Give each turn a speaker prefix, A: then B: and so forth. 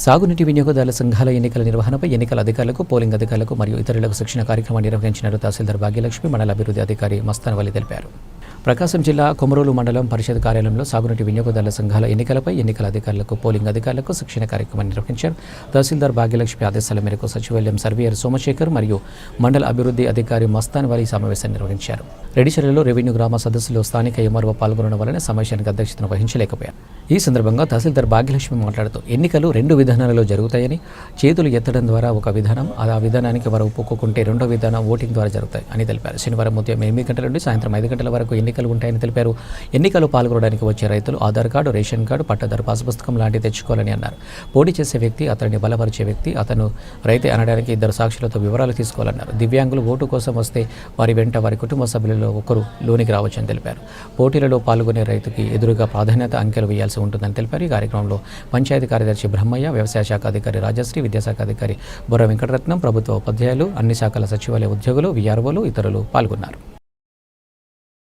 A: సాగునీటి వినియోగదారుల సంఘాల ఎన్నికల నిర్వహణపై ఎన్నికల అధికారులకు పోలింగ్ అధికారులకు మరియు ఇతరులకు శిక్షణ కార్యక్రమాన్ని నిర్వహించినట్లు తహసీల్దార్ భాగ్యలక్ష్మి మండల అభివృద్ధి అధికారి మస్తానవల్లి తెలిపారు. ప్రకాశం జిల్లా కొమరోలు మండలం పరిషత్ కార్యాలయంలో సాగునీటి వినియోగదారుల సంఘాల ఎన్నికలపై ఎన్నికల అధికారులకు పోలింగ్ అధికారులకు శిక్షణ కార్యక్రమం నిర్వహించారు. తహసీల్దార్ భాగ్యలక్ష్మి ఆదేశాల మేరకు సచివాలయం సర్వేయర్ సోమశేఖర్ మరియు మండల అభివృద్ధి అధికారి మస్తాన్ వారి సమావేశాన్ని నిర్వహించారు. రెడ్డిచెర్లలో రెవెన్యూ గ్రామ సదస్సులో స్థానిక ఎంఆర్ఓ పాల్గొనడం వలన సమావేశానికి అధ్యక్షతను వహించలేకపోయారు. ఈ సందర్భంగా తహసీల్దార్ భాగ్యలక్ష్మి మాట్లాడుతూ ఎన్నికలు రెండు విధానాలలో జరుగుతాయని చేతులు ఎత్తడం ద్వారా ఒక విధానం ఆ విధానానికి వారు ఒప్పుకోకుంటే రెండో విధానం ఓటింగ్ ద్వారా జరుగుతాయి అని తెలిపారు. శనివారం ఉదయం ఎనిమిది గంటల నుండి సాయంత్రం ఐదు గంటల వరకు ఎన్నికలు ఉంటాయని తెలిపారు. ఎన్నికలు పాల్గొనడానికి వచ్చే రైతులు ఆధార్ కార్డు రేషన్ కార్డు పట్టదారు పాస్ పుస్తకం లాంటివి తెచ్చుకోవాలని అన్నారు. పోటీ చేసే వ్యక్తి అతన్ని బలపరిచే వ్యక్తి అతను రైతే అనడానికి ఇద్దరు సాక్షులతో వివరాలు తీసుకోవాలన్నారు. దివ్యాంగులు ఓటు కోసం వస్తే వారి వెంట వారి కుటుంబ సభ్యులలో ఒకరు లోనికి రావచ్చని తెలిపారు. పోటీలలో పాల్గొనే రైతుకి ఎదురుగా ప్రాధాన్యత అంకెలు వేయాల్సి ఉంటుందని తెలిపారు. ఈ కార్యక్రమంలో పంచాయతీ కార్యదర్శి బ్రహ్మయ్య వ్యవసాయ శాఖ అధికారి రాజశ్రీ విద్యాశాఖ అధికారి బుర్ర వెంకటరత్నం ప్రభుత్వ ఉపాధ్యాయులు అన్ని శాఖల సచివాలయ ఉద్యోగులు విఆర్ఓలు ఇతరులు పాల్గొన్నారు.